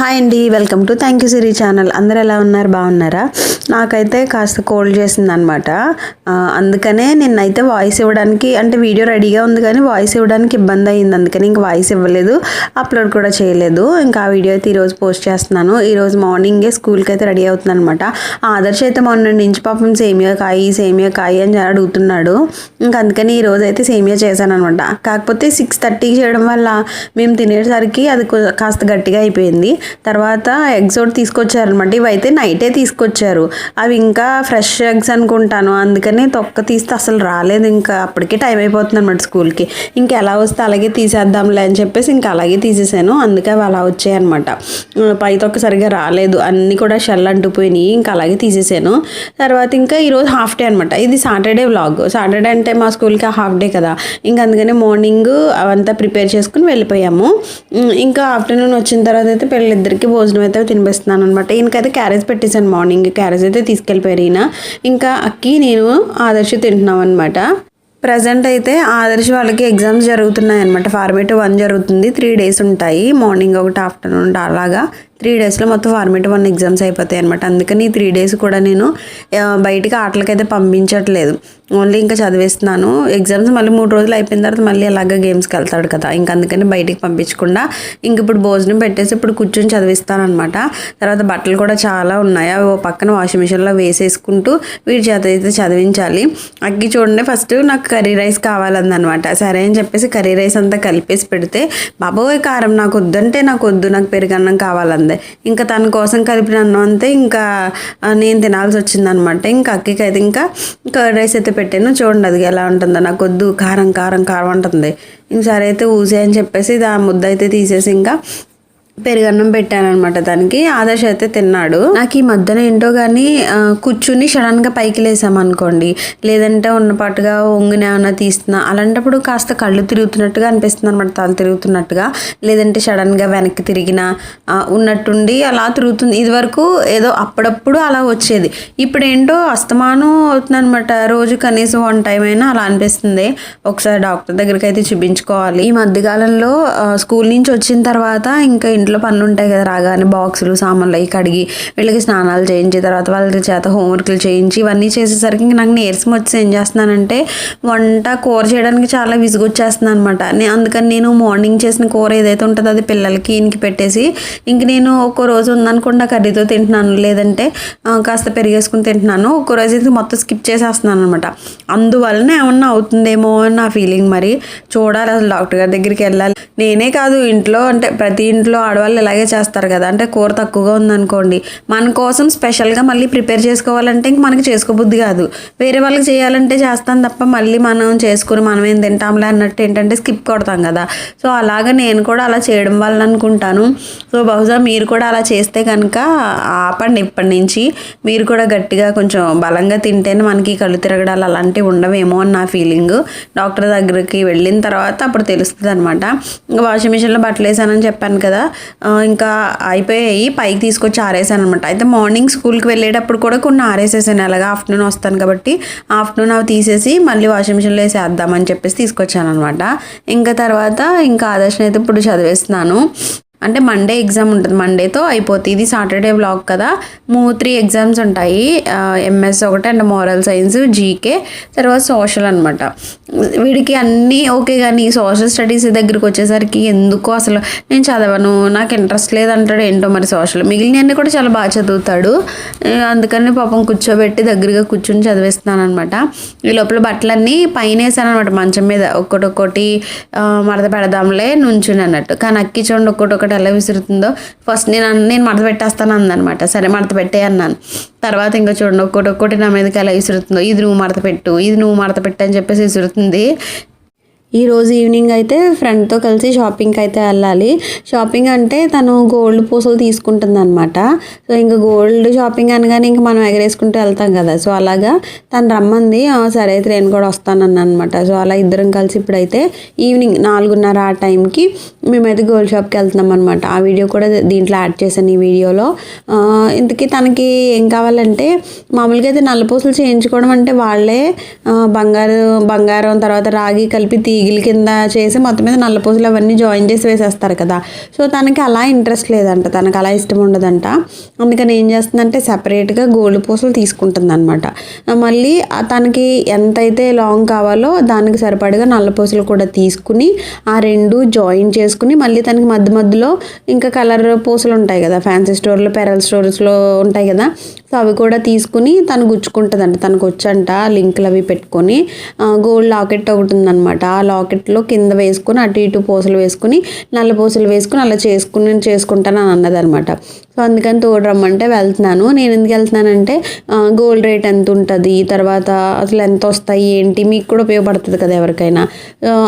Hi అండి welcome to thank you Siri channel. అందరు ఎలా ఉన్నారు? బాగున్నారా? నాకైతే కాస్త కోల్డ్ చేసింది అనమాట అందుకనే నిన్నైతే వాయిస్ ఇవ్వడానికి అంటే వీడియో రెడీగా ఉంది కానీ వాయిస్ ఇవ్వడానికి ఇబ్బంది అయింది అందుకని ఇంక వాయిస్ ఇవ్వలేదు అప్లోడ్ కూడా చేయలేదు. ఇంకా ఆ వీడియో అయితే ఈరోజు పోస్ట్ చేస్తున్నాను. ఈరోజు మార్నింగే స్కూల్కి అయితే రెడీ అవుతుంది అనమాట ఆదర్శ అయితే మొన్న నుంచి పాపం సేమియా కాయి సేమియా కాయి అని అడుగుతున్నాడు. ఇంకా అందుకని ఈరోజు అయితే సేమియా చేశాను అనమాట కాకపోతే సిక్స్ థర్టీకి చేయడం వల్ల మేము తినేసరికి అది కాస్త గట్టిగా అయిపోయింది. తర్వాత ఎగ్జోట్ తీసుకొచ్చారనమాట ఇవైతే నైటే తీసుకొచ్చారు. అవి ఇంకా ఫ్రెష్ ఎగ్స్ అనుకుంటాను. అందుకని తొక్క తీస్తే అసలు రాలేదు. ఇంకా అప్పటికే టైం అయిపోతుంది అనమాట స్కూల్కి ఇంకా ఎలా వస్తే అలాగే తీసేద్దాంలే అని చెప్పేసి ఇంకా అలాగే తీసేసాను. అందుకే అవి అలా వచ్చాయి అనమాట పై తొక్క సరిగా రాలేదు. అన్నీ కూడా షెల్ అంటుపోయినాయి. ఇంకా అలాగే తీసేసాను. తర్వాత ఇంకా ఈరోజు హాఫ్ డే అనమాట ఇది సాటర్డే వ్లాగ్ సాటర్డే అంటే మా స్కూల్కి హాఫ్ డే కదా. ఇంకా అందుకని మార్నింగ్ అవంతా ప్రిపేర్ చేసుకుని వెళ్ళిపోయాము. ఇంకా ఆఫ్టర్నూన్ వచ్చిన తర్వాత అయితే పిల్లలిద్దరికి భోజనం అయితే తినిపిస్తున్నాను అనమాట ఈయనకైతే క్యారేజ్ పెట్టేశాను మార్నింగ్ క్యారేజ్ అయితే తీసుకెళ్ళిపోయారు ఈయన ఇంకా అక్కి నేను ఆదర్శ తింటున్నాం అనమాట ప్రజెంట్ అయితే ఆదర్శ వాళ్ళకి ఎగ్జామ్స్ జరుగుతున్నాయి అనమాట ఫార్మేటివ్ వన్ జరుగుతుంది. త్రీ డేస్ ఉంటాయి. మార్నింగ్ ఒకటి ఆఫ్టర్నూన్ అలాగా. త్రీ డేస్లో మొత్తం ఫార్మేటివ్ వన్ ఎగ్జామ్స్ అయిపోతాయి అనమాట అందుకని ఈ త్రీ డేస్ కూడా నేను బయటికి ఆటలకైతే పంపించట్లేదు. ఓన్లీ ఇంకా చదివిస్తున్నాను. ఎగ్జామ్స్ మళ్ళీ మూడు రోజులు అయిపోయిన తర్వాత మళ్ళీ అలాగే గేమ్స్కి వెళ్తాడు కదా. ఇంకా అందుకని బయటికి పంపించకుండా ఇంక ఇప్పుడు భోజనం పెట్టేసి ఇప్పుడు కూర్చొని చదివిస్తానమాట తర్వాత బట్టలు కూడా చాలా ఉన్నాయి. అవి ఓ పక్కన వాషింగ్ మిషన్లో వేసేసుకుంటూ వీడి చేత అయితే చదివించాలి. అగ్గి చూడండి. ఫస్ట్ నాకు కర్రీ రైస్ కావాలందనమాట. సరే అని చెప్పేసి కర్రీ రైస్ అంతా కలిపేసి పెడితే బాబోయ్ కారం నాకు వద్దంటే నాకు వద్దు నాకు పెరుగన్నం కావాలంది. ఇంకా తన కోసం కలిపిన అన్నం అంతే ఇంకా నేను తినాల్సి వచ్చిందనమాట. ఇంకా అక్కకి అయితే ఇంకా కర్రీ రైస్ అయితే పెట్టాను. చూడండి అది ఎలా ఉంటుందో. నాకు వద్దు కారం కారం కారం ఉంటుంది ఇంక సరే అయితే ఊసే అని చెప్పేసి ఇది ఆ ముద్ద అయితే తీసేసి ఇంకా పెరుగన్నం పెట్టానమాట దానికి. ఆదర్శ అయితే తిన్నాడు. నాకు ఈ మధ్యన ఏంటో కానీ కూర్చుని సడన్గా పైకి లేసామనుకోండి లేదంటే ఉన్నపాటుగా ఒంగినేమన్నా తీస్తున్నా అలాంటప్పుడు కాస్త కళ్ళు తిరుగుతున్నట్టుగా అనిపిస్తుంది అనమాట తల తిరుగుతున్నట్టుగా. లేదంటే సడన్గా వెనక్కి తిరిగిన ఉన్నట్టుండి అలా తిరుగుతుంది. ఇదివరకు ఏదో అప్పుడప్పుడు అలా వచ్చేది. ఇప్పుడు ఏంటో అస్తమానం అవుతుంది అనమాట రోజు కనీసం వన్ టైం అయినా అలా అనిపిస్తుంది. ఒకసారి డాక్టర్ దగ్గరికి అయితే చూపించుకోవాలి. ఈ మధ్యకాలంలో స్కూల్ నుంచి వచ్చిన తర్వాత ఇంకా ఇంట్లో పనులు ఉంటాయి కదా రాగానే బాక్సులు సామాన్లు అవి కడిగి వీళ్ళకి స్నానాలు చేయించి తర్వాత వాళ్ళ చేత హోంవర్క్లు చేయించి ఇవన్నీ చేసేసరికి ఇంక నాకు నీరసం వచ్చి ఏం చేస్తున్నానంటే వంట కూర చేయడానికి చాలా విసుగొచ్చేస్తున్నాను అనమాట అందుకని నేను మార్నింగ్ చేసిన కూర ఏదైతే ఉంటుందో అది పిల్లలకి ఇంటికి పెట్టేసి ఇంక నేను ఒక్కో రోజు ఉందనుకుండా కర్రీతో తింటున్నాను. లేదంటే కాస్త పెరిగేసుకుని తింటున్నాను. ఒక్కో రోజు అయితే మొత్తం స్కిప్ చేసేస్తున్నాను అనమాట అందువలన ఏమన్నా అవుతుందేమో అని నా ఫీలింగ్ మరి చూడాలి. అసలు డాక్టర్ గారి దగ్గరికి వెళ్ళాలి. నేనే కాదు ఇంట్లో అంటే ప్రతి ఇంట్లో ఆడవాళ్ళు ఇలాగే చేస్తారు కదా. అంటే కూర తక్కువగా ఉందనుకోండి. మన కోసం స్పెషల్గా మళ్ళీ ప్రిపేర్ చేసుకోవాలంటే ఇంక మనకి చేసుకోబుద్ధి కాదు. వేరే వాళ్ళకి చేయాలంటే చేస్తాం తప్ప మళ్ళీ మనం చేసుకుని మనం ఏం తింటాంలే అన్నట్టు ఏంటంటే స్కిప్ కొడతాం కదా. సో అలాగా నేను కూడా అలా చేయడం వల్ల అనుకుంటాను. సో బహుశా మీరు కూడా అలా చేస్తే కనుక ఆపండి ఇప్పటి నుంచి. మీరు కూడా గట్టిగా కొంచెం బలంగా తింటేనే మనకి కళ్ళు తిరగడాలు అలాంటివి ఉండవేమో అని నా ఫీలింగ్. డాక్టర్ దగ్గరికి వెళ్ళిన తర్వాత అప్పుడు తెలుస్తుంది అనమాట ఇంకా వాషింగ్ మిషన్లో బట్టలు వేసానని చెప్పాను కదా. ఇంకా అయిపోయాయి. పైకి తీసుకొచ్చి ఆరేసాను అనమాట అయితే మార్నింగ్ స్కూల్కి వెళ్ళేటప్పుడు కూడా కొన్ని ఆరేసేసాను. అలాగా ఆఫ్టర్నూన్ వస్తాను కాబట్టి ఆఫ్టర్నూన్ అవి తీసేసి మళ్ళీ వాషింగ్ మిషన్లో వేసేద్దామని చెప్పేసి తీసుకొచ్చాను అనమాట ఇంకా తర్వాత ఇంకా ఆదర్శన అయితే ఇప్పుడు చదివేస్తున్నాను. అంటే మండే ఎగ్జామ్ ఉంటుంది. మండేతో అయిపోతుంది ఇది సాటర్డే బ్లాక్ కదా. మూ త్రీ ఎగ్జామ్స్ ఉంటాయి. ఎంఎస్ ఒకటి అండ్ మోరల్ సైన్స్ జీకే తర్వాత సోషల్ అనమాట వీడికి అన్నీ ఓకే కానీ సోషల్ స్టడీస్ దగ్గరికి వచ్చేసరికి ఎందుకో అసలు నేను చదవను. నాకు ఇంట్రెస్ట్ లేదంటాడు ఏంటో మరి సోషల్ మిగిలినవన్నీ కూడా చాలా బాగా చదువుతాడు. అందుకని పాపం కూర్చోబెట్టి దగ్గరగా కూర్చొని చదివిస్తున్నాను అనమాట ఈ లోపల బట్టలన్నీ పైన వేసాను అనమాట మంచం మీద ఒక్కొక్కటి మడత పెడదాంలే నుంచుని అన్నట్టు. కానీ అక్కి చూడండి ఒక్కొక్కటి ఒకటి ఎలా విసురుతుందో. ఫస్ట్ నేను నేను మడత పెట్టేస్తాను అందనమాట సరే మడత పెట్టే అన్నాను. తర్వాత ఇంకా చూడండి ఒక్కొక్కటి ఒక్కొక్కటి నా మీదకి ఎలా విసురుతుందో. ఇది నువ్వు మడత పెట్టు ఇది నువ్వు మడత పెట్టు అని చెప్పేసి విసురుతుంది. ఈరోజు ఈవినింగ్ అయితే ఫ్రెండ్తో కలిసి షాపింగ్కి అయితే వెళ్ళాలి. షాపింగ్ అంటే తను గోల్డ్ పూసలు తీసుకుంటుంది అనమాట సో ఇంకా గోల్డ్ షాపింగ్ అనగానే ఇంక మనం ఎగరేసుకుంటూ వెళ్తాం కదా. సో అలాగా తను రమ్మంది సరే అయితే నేను కూడా వస్తానన్నా అనమాట సో అలా ఇద్దరం కలిసి ఇప్పుడైతే ఈవినింగ్ నాలుగున్నర ఆ టైంకి మేమైతే గోల్డ్ షాప్కి వెళ్తున్నాం అనమాట ఆ వీడియో కూడా దీంట్లో యాడ్ చేశాను ఈ వీడియోలో ఇంతకీ తనకి ఏం కావాలంటే మామూలుగా అయితే నల్లపూసలు చేయించుకోవడం అంటే వాళ్ళే బంగారు బంగారం తర్వాత రాగి కలిపి ఈగిల్ కింద చేసి మొత్తం మీద నల్ల పూసలు అవన్నీ జాయిన్ చేసి వేసేస్తారు కదా. సో తనకి అలా ఇంట్రెస్ట్ లేదంట తనకు అలా ఇష్టం ఉండదంట. అందుకని ఏం చేస్తుందంటే సపరేట్గా గోల్డ్ పూసలు తీసుకుంటుంది అనమాట మళ్ళీ తనకి ఎంతైతే లాంగ్ కావాలో దానికి సరిపడగా నల్ల పూసలు కూడా తీసుకుని ఆ రెండు జాయిన్ చేసుకుని మళ్ళీ తనకి మధ్య మధ్యలో ఇంకా కలర్ పూసలు ఉంటాయి కదా ఫ్యాన్సీ స్టోర్లో పెరల్ స్టోర్స్లో ఉంటాయి కదా. సో అవి కూడా తీసుకుని తను గుచ్చుకుంటుందంట. తనకు వచ్చంట లింకులు అవి పెట్టుకొని గోల్డ్ లాకెట్ ఒకటి ఉందన్నమాట ఆ లాకెట్లో కింద వేసుకొని అటు ఇటు పూసలు వేసుకుని నల్ల పూసలు వేసుకుని అలా చేసుకుని నేను చేసుకుంటాను అని అన్నదనమాట సో అందుకని తోడు రమ్మంటే వెళ్తున్నాను. నేను ఎందుకు వెళ్తున్నానంటే గోల్డ్ రేట్ ఎంత ఉంటుంది తర్వాత అసలు ఎంత వస్తాయి ఏంటి మీకు కూడా ఉపయోగపడుతుంది కదా ఎవరికైనా.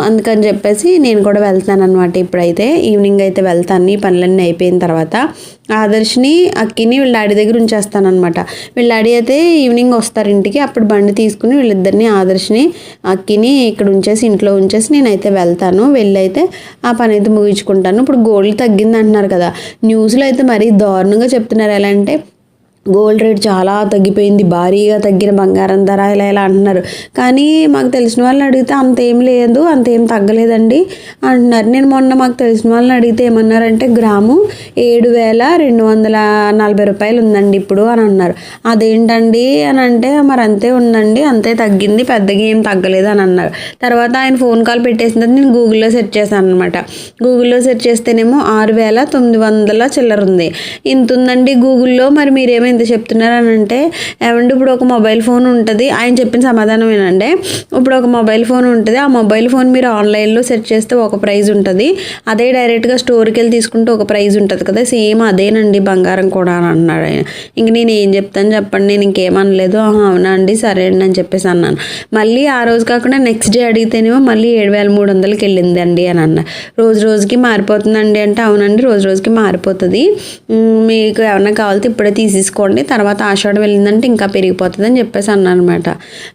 అందుకని చెప్పేసి నేను కూడా వెళ్తున్నాను అనమాట ఇప్పుడైతే. ఈవినింగ్ అయితే వెళ్తాను ఈ పనులన్నీ అయిపోయిన తర్వాత. ఆదర్శిని అక్కిని వీళ్ళ డాడీ దగ్గర ఉంచేస్తానమాట వీళ్ళ డాడీ అయితే ఈవినింగ్ వస్తారు ఇంటికి అప్పుడు బండి తీసుకుని వీళ్ళిద్దరిని ఆదర్శిని అక్కిని ఇక్కడ ఉంచేసి ఇంట్లో ఉంచేసి నేనైతే వెళ్తాను. వెళ్ళైతే ఆ పని అయితే ముగించుకుంటాను. ఇప్పుడు గోల్డ్ తగ్గింది అంటున్నారు కదా న్యూస్లో అయితే మరీ దారుణంగా చెప్తున్నారు ఎలా అంటే గోల్డ్ రేట్ చాలా తగ్గిపోయింది. భారీగా తగ్గిన బంగారం ధర ఇలా ఇలా అంటున్నారు. కానీ మాకు తెలిసిన వాళ్ళని అడిగితే అంతేం లేదు అంతేం తగ్గలేదండి అంటున్నారు. నేను మొన్న మాకు తెలిసిన వాళ్ళని అడిగితే ఏమన్నారంటే గ్రాము ఏడు వేల రెండు వందల నలభై రూపాయలు ఉందండి ఇప్పుడు అని అన్నారు. అదేంటండి? అని అంటే మరి అంతే ఉందండి అంతే తగ్గింది పెద్దగా ఏం తగ్గలేదు అని అన్నారు. తర్వాత ఆయన ఫోన్ కాల్ పెట్టేసిన తర్వాత నేను గూగుల్లో సెర్చ్ చేశాను అనమాట గూగుల్లో సెర్చ్ చేస్తేనేమో ఆరు వేల తొమ్మిది వందల చిల్లర ఉంది. ఇంత ఉందండి గూగుల్లో? మరి మీరేమో ఇంత చెప్తున్నారు అని అంటే ఏమంటే ఇప్పుడు ఒక మొబైల్ ఫోన్ ఉంటుంది ఆయన చెప్పిన సమాధానం ఏంటంటే ఇప్పుడు ఒక మొబైల్ ఫోన్ ఉంటుంది ఆ మొబైల్ ఫోన్ మీరు ఆన్లైన్లో సెర్చ్ చేస్తే ఒక ప్రైజ్ ఉంటుంది. అదే డైరెక్ట్గా స్టోర్కి వెళ్ళి తీసుకుంటే ఒక ప్రైజ్ ఉంటుంది కదా సేమ్ అదేనండి బంగారం కూడా అని అన్నాడు ఆయన. ఇంక నేను ఏం చెప్తాను చెప్పండి నేను ఇంకేమనలేదు. అవునా అండి? సరే అండి అని చెప్పేసి అన్నాను. మళ్ళీ ఆ రోజు కాకుండా నెక్స్ట్ డే అడిగితేనేమో మళ్ళీ ఏడు వేల మూడు వందలకి వెళ్ళిందండి అని అన్న. రోజు రోజుకి మారిపోతుందండి అంటే అవునండి రోజు రోజుకి మారిపోతుంది. మీకు ఏమన్నా కావాలితే ఇప్పుడే చేసుకోండి తర్వాత ఆషాఢం వెళ్ళిందంటే ఇంకా పెరిగిపోతుంది అని చెప్పేసి అన్నాను అనమాట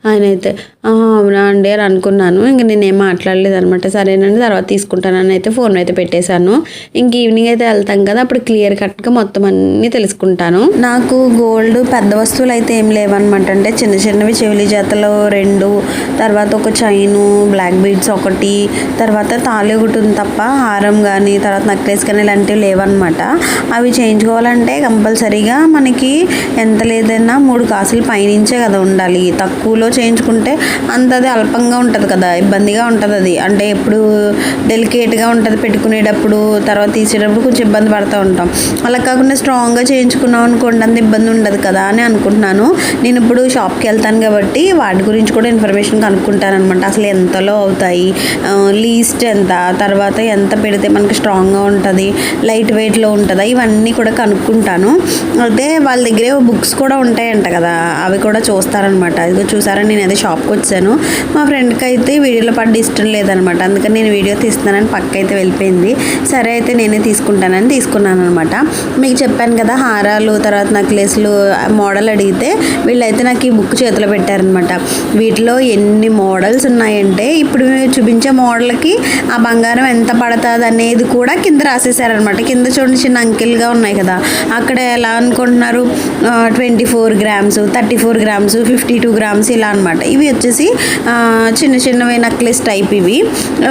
ఆయన అయితే అవునా అండి అని అనుకున్నాను. ఇంక నేనేం మాట్లాడలేదు అనమాట సరేనండి తర్వాత తీసుకుంటానని అయితే ఫోన్ అయితే పెట్టేశాను. ఇంక ఈవినింగ్ అయితే వెళ్తాం కదా అప్పుడు క్లియర్ కట్గా మొత్తం అన్నీ తెలుసుకుంటాను. నాకు గోల్డ్ పెద్ద వస్తువులు అయితే ఏం లేవన్నమాట. అంటే చిన్న చిన్నవి చెవిలి జతలు రెండు తర్వాత ఒక చైను బ్లాక్ బీడ్స్ ఒకటి తర్వాత తాళి ఒకటి ఉంది తప్ప హారం కానీ తర్వాత నెక్లెస్ కానీ ఇలాంటివి లేవన్నమాట. అవి చేయించుకోవాలంటే కంపల్సరీగా మనకి ఎంత లేదన్నా మూడు కాసులు పైనుంచే కదా ఉండాలి. తక్కువలో చేయించుకుంటే అంత అది అల్పంగా ఉంటుంది కదా ఇబ్బందిగా ఉంటుంది అది. అంటే ఎప్పుడు డెలికేట్గా ఉంటుంది పెట్టుకునేటప్పుడు తర్వాత తీసేటప్పుడు కొంచెం ఇబ్బంది పడుతూ ఉంటాం. అలా కాకుండా స్ట్రాంగ్గా చేయించుకున్నాం అనుకోండి అంత ఇబ్బంది ఉండదు కదా అని అనుకుంటున్నాను. నేను ఇప్పుడు షాప్కి వెళ్తాను కాబట్టి వాటి గురించి కూడా ఇన్ఫర్మేషన్ కనుక్కుంటాను అనమాట అసలు ఎంతలో అవుతాయి లీస్ట్ ఎంత తర్వాత ఎంత పెడితే మనకి స్ట్రాంగ్గా ఉంటుంది లైట్ వెయిట్లో ఉంటుందా ఇవన్నీ కూడా కనుక్కుంటాను. అయితే వాళ్ళ దగ్గరే బుక్స్ కూడా ఉంటాయంట కదా అవి కూడా చూస్తారనమాట ఇదిగో చూసారా నేను అదే షాప్కి వచ్చాను. మా ఫ్రెండ్కి అయితే వీడియోలో పడ్డ ఇష్టం లేదనమాట. అందుకని నేను వీడియో తీస్తున్నానని పక్క అయితే వెళ్ళిపోయింది. సరే అయితే నేనే తీసుకుంటానని తీసుకున్నాను అనమాట మీకు చెప్పాను కదా హారాలు తర్వాత నెక్లెస్లు మోడల్ అడిగితే వీళ్ళైతే నాకు ఈ బుక్ చేతిలో పెట్టారనమాట. వీటిలో ఎన్ని మోడల్స్ ఉన్నాయంటే ఇప్పుడు చూపించే మోడల్కి ఆ బంగారం ఎంత పడుతుంది అనేది కూడా కింద రాసేసారనమాట కింద చూడండి చిన్న అంకెల్గా ఉన్నాయి కదా. అక్కడ ఎలా అనుకుంటున్నారు? Twenty four grams thirty four grams fifty two grams ఇలా అనమాట. ఇవి వచ్చేసి వచ్చేసి చిన్న చిన్నవి నెక్లెస్ టైప్ ఇవి.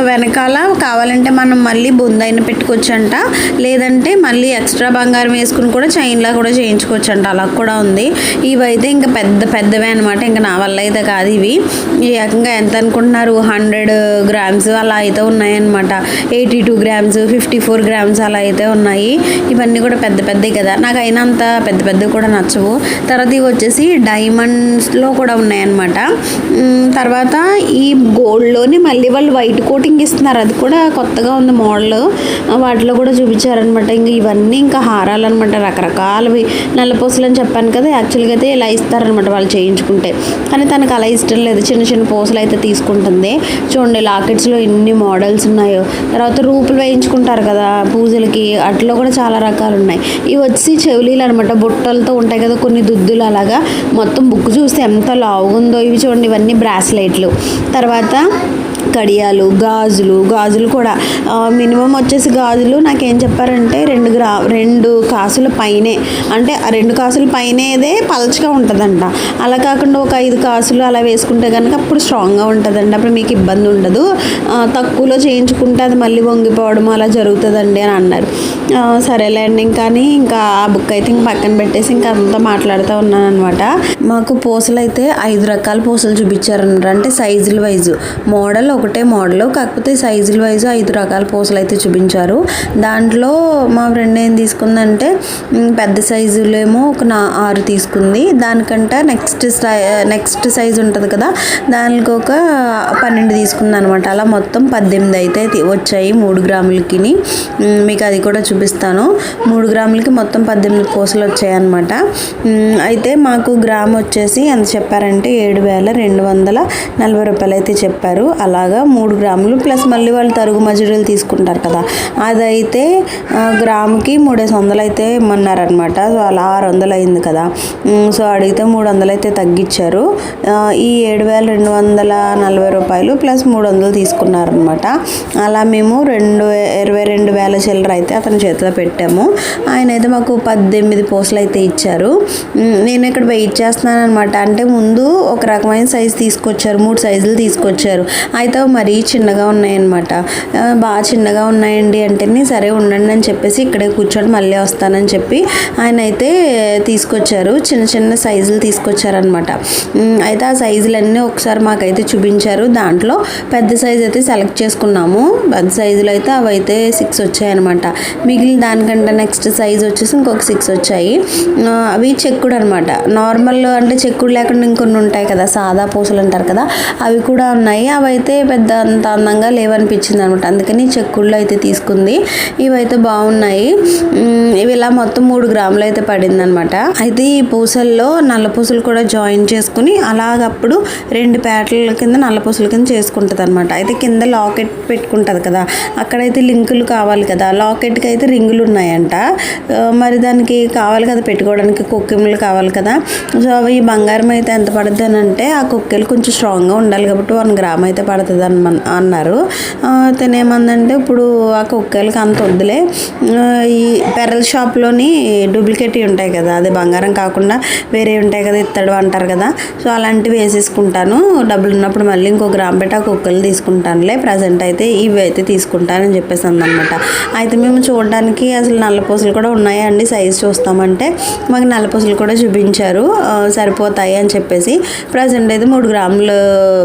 వెనకాల కావాలంటే మనం మళ్ళీ బొందైన పెట్టుకోవచ్చంట. లేదంటే మళ్ళీ ఎక్స్ట్రా బంగారం వేసుకుని కూడా చైన్లా కూడా చేయించుకోవచ్చు అంట అలా కూడా ఉంది. ఇవైతే ఇంకా పెద్ద పెద్దవే అనమాట ఇంకా నా వల్ల అయితే కాదు ఇవి. ఈ ఏకంగా ఎంత అనుకుంటున్నారు? హండ్రెడ్ గ్రామ్స్ అలా అయితే ఉన్నాయన్నమాట. Eighty two grams fifty four grams అలా అయితే ఉన్నాయి. ఇవన్నీ కూడా పెద్ద పెద్దవి కదా. నాకు అయినంత పెద్ద పెద్దవి కూడా నచ్చవు. తర్వాత ఇవి వచ్చేసి డైమండ్స్లో కూడా ఉన్నాయన్నమాట. తర్వాత ఈ గోల్డ్లోని మళ్ళీ వాళ్ళు వైట్ కోటింగ్ ఇస్తున్నారు. అది కూడా కొత్తగా ఉంది మోడల్ వాటిలో కూడా చూపించారనమాట ఇంకా ఇవన్నీ ఇంకా హారాలు అనమాట రకరకాలవి నల్లపూసలు అని చెప్పాను కదా యాక్చువల్గా అయితే ఇలా ఇస్తారనమాట వాళ్ళు చేయించుకుంటే. కానీ తనకు అలా ఇష్టం లేదు. చిన్న చిన్న పూసలు అయితే తీసుకుంటుంది. చూడండి లాకెట్స్లో ఎన్ని మోడల్స్ ఉన్నాయో. తర్వాత రూపులు వేయించుకుంటారు కదా పూజలకి. అట్లా కూడా చాలా రకాలు ఉన్నాయి. ఇవి వచ్చి చెవులీలు అనమాట బుట్టలతో ఉంటాయి కదా కొన్ని దుద్దులు అలాగా. మొత్తం బుక్ చూస్తే ఎంత లావుగా ఉందో ఇవి చూడండి. ఇవన్నీ బ్రాస్లెట్లు తర్వాత కడియాలు గాజులు గాజులు కూడా. మినిమం వచ్చేసి గాజులు నాకేం చెప్పారంటే రెండు గ్రా రెండు కాసుల పైనే. అంటే ఆ రెండు కాసుల పైనేదే పలచగా ఉంటుందంట. అలా కాకుండా ఒక ఐదు కాసులు అలా వేసుకుంటే కనుక అప్పుడు స్ట్రాంగ్గా ఉంటుందండి అప్పుడు మీకు ఇబ్బంది ఉండదు. తక్కువలో చేయించుకుంటే అది మళ్ళీ వంగిపోవడం అలా జరుగుతుందండి అని అన్నారు. సరేలేండి ఇంకా అని ఇంకా ఆ బుక్ అయితే ఇంక పక్కన పెట్టేసి ఇంకా అంతా మాట్లాడుతూ ఉన్నాను అనమాట మాకు పూసలు అయితే ఐదు రకాల పూసలు చూపించారన్నారు. అంటే సైజులు వైజు. మోడల్ ఒక ఒకటే మోడల్ కాకపోతే సైజుల వైజు ఐదు రకాల పూసలు అయితే చూపించారు. దాంట్లో మా ఫ్రెండ్ ఏం తీసుకుందంటే పెద్ద సైజులేమో ఒక నా ఆరు తీసుకుంది. దానికంటే నెక్స్ట్ నెక్స్ట్ సైజు ఉంటుంది కదా దానికి ఒక పన్నెండు తీసుకుంది అనమాట అలా మొత్తం పద్దెనిమిది అయితే వచ్చాయి మూడు గ్రాములకి మీకు అది కూడా చూపిస్తాను. మూడు గ్రాములకి మొత్తం పద్దెనిమిది పూసలు వచ్చాయి అనమాట అయితే మాకు గ్రామ్ వచ్చేసి ఎంత చెప్పారంటే ఏడు వేల రెండు వందల నలభై రూపాయలు అయితే చెప్పారు. అలాగా మూడు గ్రాములు. ప్లస్ మళ్ళీ వాళ్ళు తరుగు మజూరీలు తీసుకుంటారు కదా. అదైతే గ్రాముకి మూడేసి వందలు అయితే ఇమ్మన్నారనమాట సో అలా ఆరు వందలు అయింది కదా సో అడిగితే మూడు వందలు అయితే తగ్గించారు ఈ ఏడు వేల రెండు వందల నలభై రూపాయలు ప్లస్ మూడు వందలు తీసుకున్నారనమాట అలా మేము రెండు వే- ఇరవై రెండు వేల చిల్లర అయితే అతని చేతిలో పెట్టాము. ఆయన అయితే మాకు పద్దెనిమిది పోస్టులు అయితే ఇచ్చారు. నేను ఇక్కడ వెయిట్ చేస్తున్నాను అనమాట అంటే ముందు ఒక రకమైన సైజు తీసుకొచ్చారు మూడు సైజులు తీసుకొచ్చారు. అయితే మరీ చిన్నగా ఉన్నాయన్నమాట. బాగా చిన్నగా ఉన్నాయండి అంటేనే సరే ఉండండి అని చెప్పేసి ఇక్కడే కూర్చొని మళ్ళీ వస్తానని చెప్పి ఆయన అయితే తీసుకొచ్చారు. చిన్న చిన్న సైజులు తీసుకొచ్చారనమాట అయితే ఆ సైజులన్నీ ఒకసారి మాకైతే చూపించారు. దాంట్లో పెద్ద సైజు అయితే సెలెక్ట్ చేసుకున్నాము. పెద్ద సైజులు అయితే అవి అయితే సిక్స్ వచ్చాయన్నమాట. మిగిలిన దానికంటే నెక్స్ట్ సైజ్ వచ్చేసి ఇంకొక సిక్స్ వచ్చాయి. అవి చెక్కుడు అనమాట నార్మల్ అంటే చెక్కుడు లేకుండా ఇంకొన్ని ఉంటాయి కదా సాదా పూసలు అంటారు కదా అవి కూడా ఉన్నాయి. అవి అయితే పెద్ద అంత అందంగా లేవనిపించింది అనమాట. అందుకని చెక్కుళ్ళు అయితే తీసుకుంది. ఇవైతే బాగున్నాయి. ఇవి ఇలా మొత్తం మూడు గ్రాములు అయితే పడింది అనమాట అయితే ఈ పూసల్లో నల్ల పూసలు కూడా జాయిన్ చేసుకుని అలాగప్పుడు రెండు పేటల కింద నల్ల పూసల కింద చేసుకుంటుంది అనమాట అయితే కింద లాకెట్ పెట్టుకుంటుంది కదా అక్కడైతే లింకులు కావాలి కదా లాకెట్కి అయితే రింగులు ఉన్నాయంట. మరి దానికి కావాలి కదా పెట్టుకోవడానికి కుక్కెములు కావాలి కదా. సో అవి ఈ బంగారం అయితే ఎంత పడుతుంది అని అంటే ఆ కుక్కెలు కొంచెం స్ట్రాంగ్గా ఉండాలి కాబట్టి వన్ గ్రామ్ అయితే పడుతుంది. అని అన్నారు. తనేమందంటే ఇప్పుడు ఆ కుక్కలకి అంత వద్దులే. ఈ పెరల్ షాప్లోని డూప్లికేట్ ఉంటాయి కదా అదే బంగారం కాకుండా వేరే ఉంటాయి కదా ఇత్తడు అంటారు కదా. సో అలాంటివి వేసేసుకుంటాను. డబ్బులు ఉన్నప్పుడు మళ్ళీ ఇంకో గ్రామ్ పెట్టి ఆ కుక్కలు తీసుకుంటానులే. ప్రజెంట్ అయితే ఇవి అయితే తీసుకుంటానని చెప్పేసి అందనమాట. అయితే మేము చూడడానికి అసలు నల్ల పూసలు కూడా ఉన్నాయా అండి సైజ్ చూస్తామంటే. మాకు నల్ల పూసలు కూడా చూపించారు. సరిపోతాయి అని చెప్పేసి ప్రజెంట్ అయితే మూడు గ్రాముల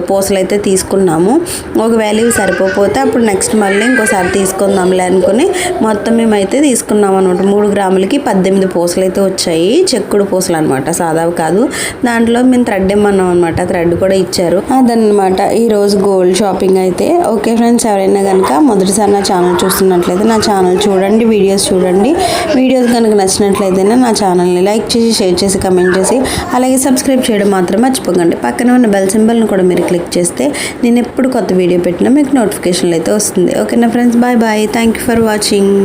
పూసలు అయితే తీసుకున్నాము. ఒకవేళ ఇవి సరిపోతే అప్పుడు నెక్స్ట్ మళ్ళీ ఇంకోసారి తీసుకుందాంలే అనుకుని మొత్తం మేమైతే తీసుకున్నాం అనమాట మూడు గ్రాములకి పద్దెనిమిది పూసలు అయితే వచ్చాయి. చెక్కుడు పూసలు అనమాట సాదావి కాదు. దాంట్లో మేము థ్రెడ్ ఇమ్మన్నాం అనమాట థ్రెడ్ కూడా ఇచ్చారు. అదనమాట ఈరోజు గోల్డ్ షాపింగ్ అయితే. ఓకే ఫ్రెండ్స్ ఎవరైనా కనుక మొదటిసారి నా ఛానల్ చూస్తున్నట్లయితే నా ఛానల్ చూడండి వీడియోస్ చూడండి. వీడియోస్ కనుక నచ్చినట్లయితే నా ఛానల్ని లైక్ చేసి షేర్ చేసి కమెంట్ చేసి అలాగే సబ్స్క్రైబ్ చేయడం మాత్రం మర్చిపోకండి. పక్కన ఉన్న బెల్ సింబల్ని కూడా మీరు క్లిక్ చేస్తే నేను ఎప్పుడు కొత్త వీడియో పెట్టినా మీకు నోటిఫికేషన్లు అయితే వస్తుంది. ఓకేనా friends bye bye thank you for watching